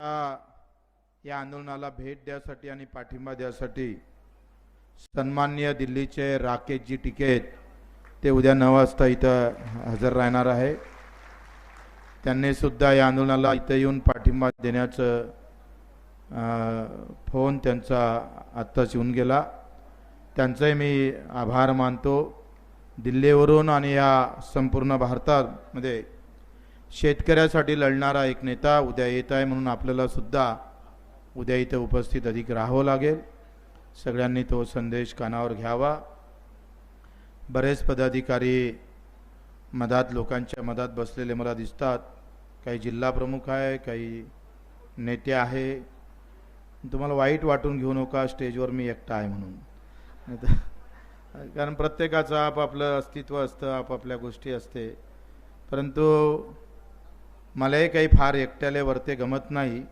या आंदोलनाला भेट द्यासाठी आणि पाठिंबा द्यासाठी सन्मान्य दिल्लीचे राकेशजी टिकेत ते उद्या नऊ वाजता इथं हजर राहणार आहे. त्यांनी सुद्धा या आंदोलनाला इथं येऊन पाठिंबा देण्याचं फोन त्यांचा आत्ताच येऊन गेला. त्यांचाही मी आभार मानतो. दिल्लीवरून आणि या संपूर्ण भारतामध्ये म्हणजे शेतकऱ्यासाठी लढणारा एक नेता उद्या येत आहे म्हणून आपल्याला सुद्धा उद्या इथं उपस्थित अधिक राहावं लागेल. सगळ्यांनी तो संदेश कानावर घ्यावा. बरेच पदाधिकारी मधात लोकांच्या मधात बसलेले मला दिसतात. काही जिल्हा प्रमुख आहे काही नेते आहे. तुम्हाला वाईट वाटून घेऊ नका स्टेजवर मी एकटा आहे म्हणून. नाहीतर- कारण प्रत्येकाचं आपापलं अस्तित्व असतं आपापल्या गोष्टी असते. परंतु मलाही काही फार एकट्याले वरते गमत नाही.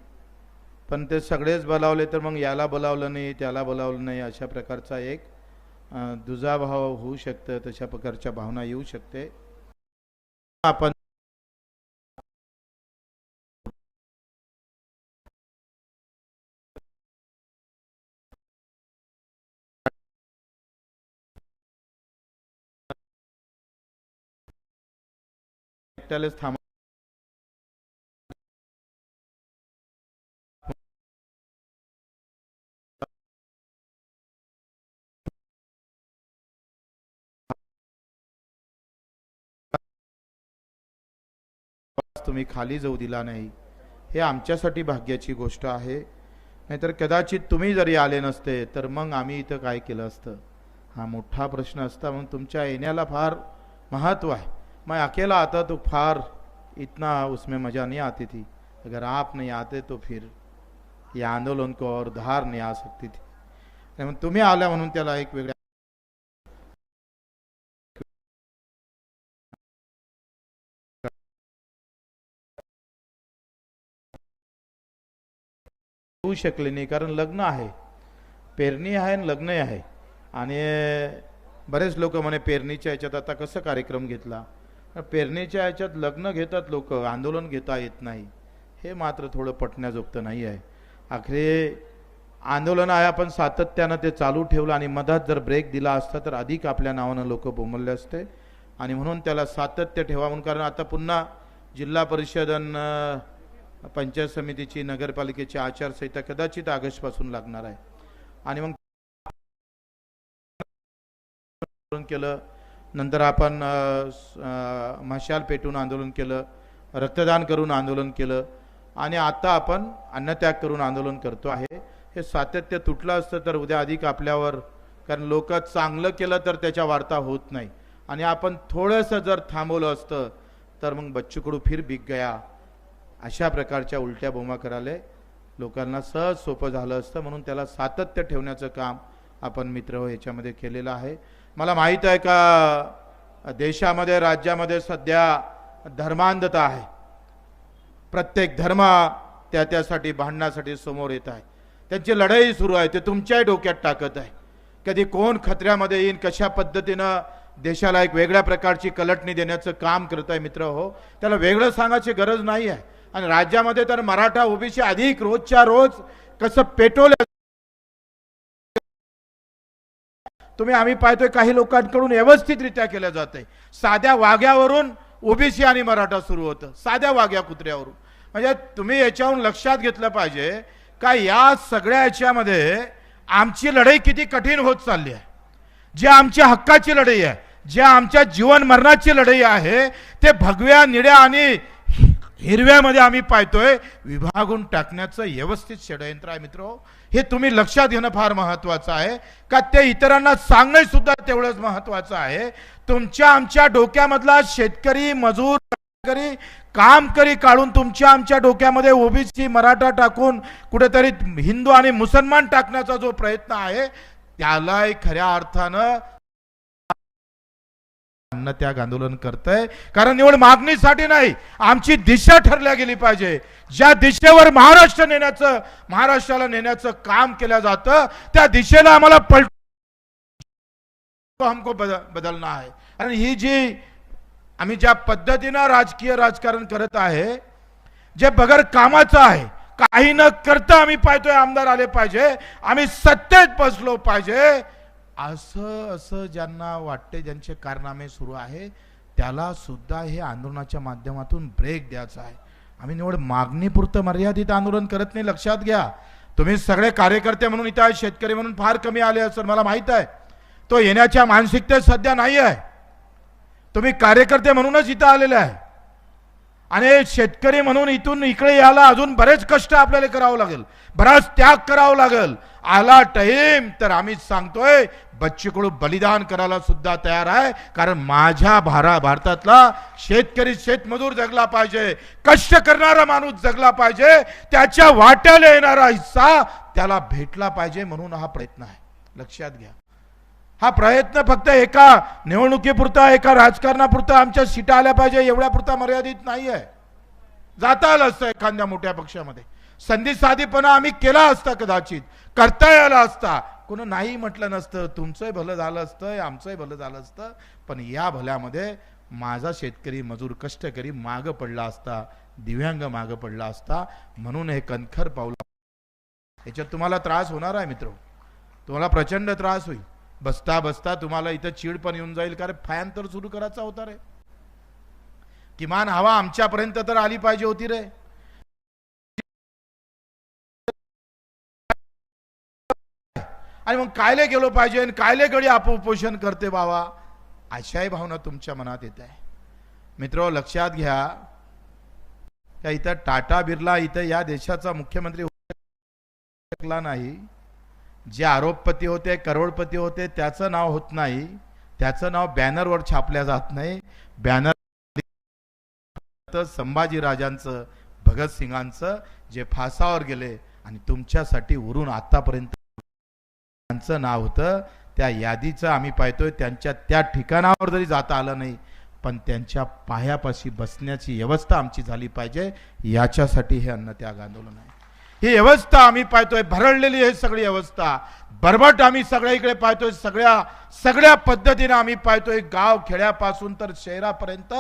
पण ते सगळेच बोलावले तर मग याला बोलावलं नाही त्याला बोलावलं नाही अशा प्रकारचा एक दुजाभाव होऊ शकतं तशा प्रकारच्या भावना येऊ शकते. आपण एकट्यालेच थांब तुम्ही खाली जाऊ दिला नाही. हे आमच्यासाठी भाग्याची गोष्ट आहे. नाहीतर कदाचित तुम्ही जरी आले नसते तर मग आम्ही इथं काय केलं असतं? हा मोठा प्रश्न असता म्हणून तुमच्या येण्याला फार महत्त्व है मैं अकेला आता तो फार इतना उसमें मज़ा नहीं आती थी. अगर आप नहीं आते तो फिर या आंदोलन को और धार नहीं आ सकती थी. तुम्ही आल्या म्हणून त्याला एक वेगळ्या होऊ शकले नाही कारण लग्न आहे. पेरणी आहे आणि लग्नही आहे. आणि बरेच लोक म्हणे पेरणीच्या याच्यात आता कसं कार्यक्रम घेतला? पेरणीच्या याच्यात लग्न घेतात लोक आंदोलन घेता येत नाही. हे मात्र थोडं पटण्याजोगतं नाही आहे. आखरे आंदोलन आहे आपण सातत्यानं ते चालू ठेवलं आणि मधात जर ब्रेक दिला असता तर अधिक आपल्या नावानं लोक बोंबलले असते. आणि म्हणून त्याला सातत्य ठेवा म्हणून कारण आता पुन्हा जिल्हा परिषद पंचायत समितीची नगरपालिकेची आचारसंहिता कदाचित ऑगस्टपासून लागणार आहे. आणि मग केलं नंतर आपण मशाल पेटून आंदोलन केलं रक्तदान करून आंदोलन केलं आणि आता आपण अन्नत्याग करून आंदोलन करतो आहे. हे सातत्य तुटलं असतं तर उद्या अधिक आपल्यावर कारण लोक चांगलं केलं तर त्याच्या वार्ता होत नाही. आणि आपण थोडंसं जर थांबवलं असतं तर मग बच्चूकडू फिर बिक गया. अशा प्रकारच्या उलट्या बोमा करायला लोकांना सहज सोपं झालं असतं. म्हणून त्याला सातत्य ठेवण्याचं काम आपण मित्र हो याच्यामध्ये केलेलं आहे. मला माहीत आहे का देशामध्ये राज्यामध्ये सध्या धर्मांधता आहे. प्रत्येक धर्म त्या त्यासाठी भांडण्यासाठी समोर येत आहे. त्यांची लढाई सुरू आहे ते तुमच्याही डोक्यात टाकत आहे. कधी कोण खतऱ्यामध्ये येईन कशा पद्धतीनं देशाला एक वेगळ्या प्रकारची कलटणी देण्याचं काम करत आहे मित्र हो त्याला वेगळं सांगायची गरज नाही आहे. आणि राज्यामध्ये तर मराठा ओबीसी अधिक रोजच्या रोज कसं पेटवलं तुम्ही आम्ही पाहतोय काही लोकांकडून व्यवस्थितरित्या केलं जात आहे साध्या वाघ्यावरून ओबीसी आणि मराठा सुरू होतं. साध्या वाघ्या कुत्र्यावरून. म्हणजे तुम्ही याच्याहून लक्षात घेतलं पाहिजे का या सगळ्या याच्यामध्ये आमची लढाई किती कठीण होत चालली आहे. जी आमच्या हक्काची लढाई आहे जे आमच्या जीवन मरणाची लढाई आहे ते भगव्या निड्या आणि हिरव्यामध्ये आम्ही पाहतोय विभागून टाकण्याचं व्यवस्थित षडयंत्र आहे मित्र. हे तुम्ही लक्षात घेणं फार महत्वाचं आहे का ते इतरांना सांगणं सुद्धा तेवढंच महत्वाचं आहे. तुमच्या आमच्या डोक्यामधला शेतकरी मजूर करी काम करी काढून तुमच्या आमच्या डोक्यामध्ये ओबीसी मराठा टाकून कुठेतरी हिंदू आणि मुसलमान टाकण्याचा जो प्रयत्न आहे त्याला खऱ्या अर्थानं अन्नत्याग आंदोलन करतंय. कारण निवड मागणीसाठी नाही आमची दिशा ठरल्या गेली पाहिजे. ज्या दिशेवर महाराष्ट्र नेण्याचं महाराष्ट्राला नेण्याचं काम केलं जातं त्या दिशेला आम्हाला पलट हमको बदल बदलना आहे. कारण ही जी आम्ही ज्या पद्धतीनं राजकीय राजकारण करत आहे जे बगर कामाचं आहे काही न करता आम्ही पाहतोय आमदार आले पाहिजे. आम्ही सत्तेत बसलो पाहिजे. असं असं ज्यांना वाटते ज्यांचे कारनामे सुरू आहे त्याला सुद्धा हे आंदोलनाच्या माध्यमातून ब्रेक द्यायचा आहे. आम्ही निवड मागणीपुरतं मर्यादित आंदोलन करत नाही लक्षात घ्या. तुम्ही सगळे कार्यकर्ते म्हणून इथं आहे, शेतकरी म्हणून फार कमी आले असं मला माहीत आहे. तो येण्याच्या मानसिकतेत सध्या नाही आहे. तुम्ही कार्यकर्ते म्हणूनच इथं आलेले आहे. आणि शेतकरी म्हणून इथून इकडे यायला अजून बरेच कष्ट आपल्याला करावं लागेल. बराच त्याग करावा लागेल. आला टाईम तर आम्ही सांगतोय बच्चूकडू बलिदान करायला सुद्धा तयार आहे कारण माझ्या भारा भारतातला शेतकरी शेतमजूर जगला पाहिजे कष्ट करणारा माणूस जगला पाहिजे त्याच्या वाट्याला येणारा हिस्सा त्याला भेटला पाहिजे म्हणून हा प्रयत्न आहे. लक्षात घ्या. हा प्रयत्न फक्त एका निवडणुकीपुरता एका राजकारणापुरता आमच्या सीटा आल्या पाहिजे एवढ्यापुरता मर्यादित नाही आहे जाता आलं असतं एखाद्या मोठ्या पक्षामध्ये. संधी साधीपणा आम्ही केला असता कदाचित. करता आला असता. कोण नाही म्हटलं नसतं तुमचंही भलं झालं असतं आमचंही भलं झालं असतं. पण या भल्यामध्ये माझा शेतकरी मजूर कष्टकरी मागं पडला असता दिव्यांग मागं पडला असता. म्हणून हे कणखर पावलं याच्यात तुम्हाला त्रास होणार आहे मित्र. तुम्हाला प्रचंड त्रास होईल. बसता बसता तुम्हाला इथं चीड पण येऊन जाईल कारण फॅन तर सुरू करायचा होता रे. किमान हवा आमच्यापर्यंत तर आली पाहिजे होती रे. आणि मग कायले गेलो पाहिजे आणि कायले गडी आपोपोषण करते बाबा? अशाही भावना तुमच्या मनात येत आहे. मित्र लक्षात घ्या. त्या इथं टाटा बिर्ला इथं या देशाचा मुख्यमंत्री शकला नाही. जे आरोपपती होते करोडपती होते त्याचं नाव होत नाही. त्याचं नाव बॅनरवर छापल्या जात नाही. बॅनर संभाजीराजांचं भगतसिंगांचं जे फासावर गेले आणि तुमच्यासाठी उरून आतापर्यंत त्यांचं नाव होतं. त्या यादीचं आम्ही पाहतोय त्यांच्या त्या ठिकाणावर जरी जाता आलं नाही पण त्यांच्या पायापाशी बसण्याची व्यवस्था आमची झाली पाहिजे. याच्यासाठी हे अन्नत्याग आंदोलन आहे. ही व्यवस्था आम्ही पाहतोय भरडलेली आहे सगळी व्यवस्था. बरबट आम्ही सगळ्या इकडे पाहतोय सगळ्या सगळ्या पद्धतीनं आम्ही पाहतोय गाव खेड्यापासून तर शहरापर्यंत.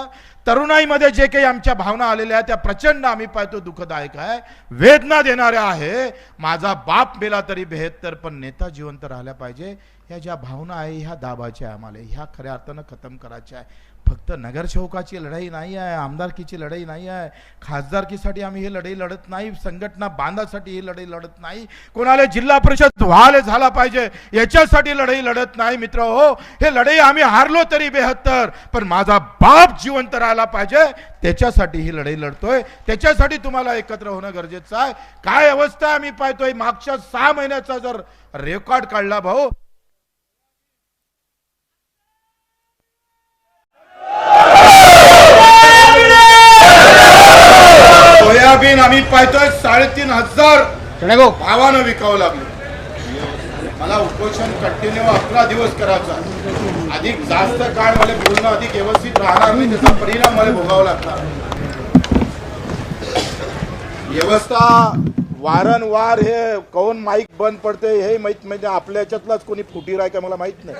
तरुणाईमध्ये जे काही आमच्या भावना आलेल्या आहेत त्या प्रचंड आम्ही पाहतो दुःखदायक आहे. वेदना देणाऱ्या आहे. माझा बाप मेला तरी बेहत्तर पण नेता जिवंत राहिला पाहिजे. ह्या ज्या भावना आहे ह्या दाबाच्या आहे आम्हाला ह्या खऱ्या अर्थानं खतम करायच्या आहे. फक्त नगरसेवकाची लढाई नाही आहे आमदारकीची लढाई नाही आहे. खासदारकीसाठी आम्ही ही लढाई लढत नाही संघटना बांधासाठी ही लढाई लढत नाही. कोणाला जिल्हा परिषद व्हाले झाला पाहिजे याच्यासाठी लढाई लढत नाही मित्र. हो हे लढाई आम्ही हारलो तरी बेहत्तर पण माझा बाप जिवंत राहिला पाहिजे त्याच्यासाठी ही लढाई लढतोय. त्याच्यासाठी तुम्हाला एकत्र होणं गरजेचं आहे. काय अवस्था आम्ही पाहतोय मागच्या सहा महिन्याचा जर रेकॉर्ड काढला भाऊ सोयाबीन आम्ही पाहतोय साडेतीन हजार भावानं विकावं लागलं. मला उपोषण कंटिन्यू अकरा दिवस करायचं. अधिक जास्त काळ मला बोलणं अधिक व्यवस्थित राहणार नाही त्याचा परिणाम मला भोगावा लागणार. व्यवस्था वारंवार हे कौन माईक बंद पडते हे माहीत म्हणजे आपल्या याच्यातलाच कोणी फुटीर आहे का मला माहीत नाही.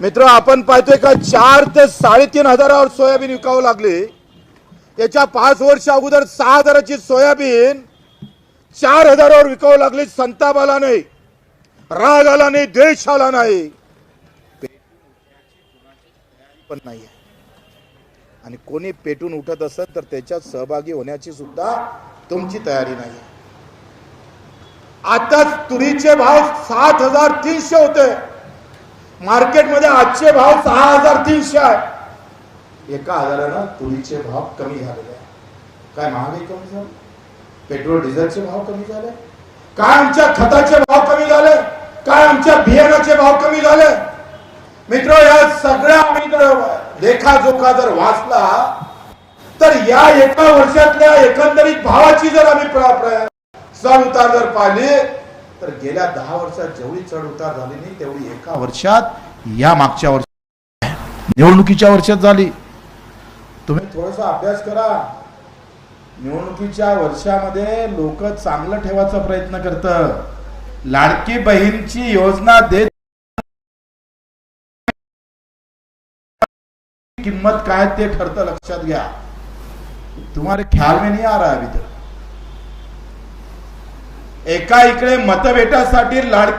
मित्र आपण पाहतोय का चार ते साडेतीन हजारावर सोयाबीन विकावं लागले. याच्या पाच वर्ष अगोदर सहा हजाराची सोयाबीन चार हजारावर विकावं लागली. संताप आला नाही. राग आला नाही. द्वेष आला नाही. पण नाही आणि कोणी पेटून उठत असत तर त्याच्यात सहभागी होण्याची सुद्धा तुमची तयारी नाही आता तुरीचे भाव सात हजार तीनशे होते. मार्केटमध्ये आजचे भाव सहा हजार तीनशे आहे. एका हजारानं तुरीचे भाव कमी झालेले आहे. काय महागाई कमी झाली? पेट्रोल डिझेलचे भाव कमी झाले? काय आमच्या खताचे भाव कमी झाले? काय आमच्या बियाणाचे भाव कमी झाले? मित्र या सगळ्या आम्ही लेखाजोखा जर वाचला तर या एका वर्षातल्या एकंदरीत भावाची जर आम्ही प्र- चढ उतार जर पाहिले तर गेल्या दहा वर्षात जेवढी चढ उतार झाली नाही तेवढी एका वर्षात या मागच्या वर्षात निवडणुकीच्या वर्षात झाली. तुम्ही थोडासा अभ्यास करा. निवडणुकीच्या वर्षामध्ये लोक चांगलं ठेवायचा प्रयत्न करत लाडकी बहीणची योजना देत किंमत काय ते ठरतं लक्षात घ्या. तुम्हारे ख्याल में नहीं आ रहा अभी तक एका इकडे मतभेटासाठी लाडकी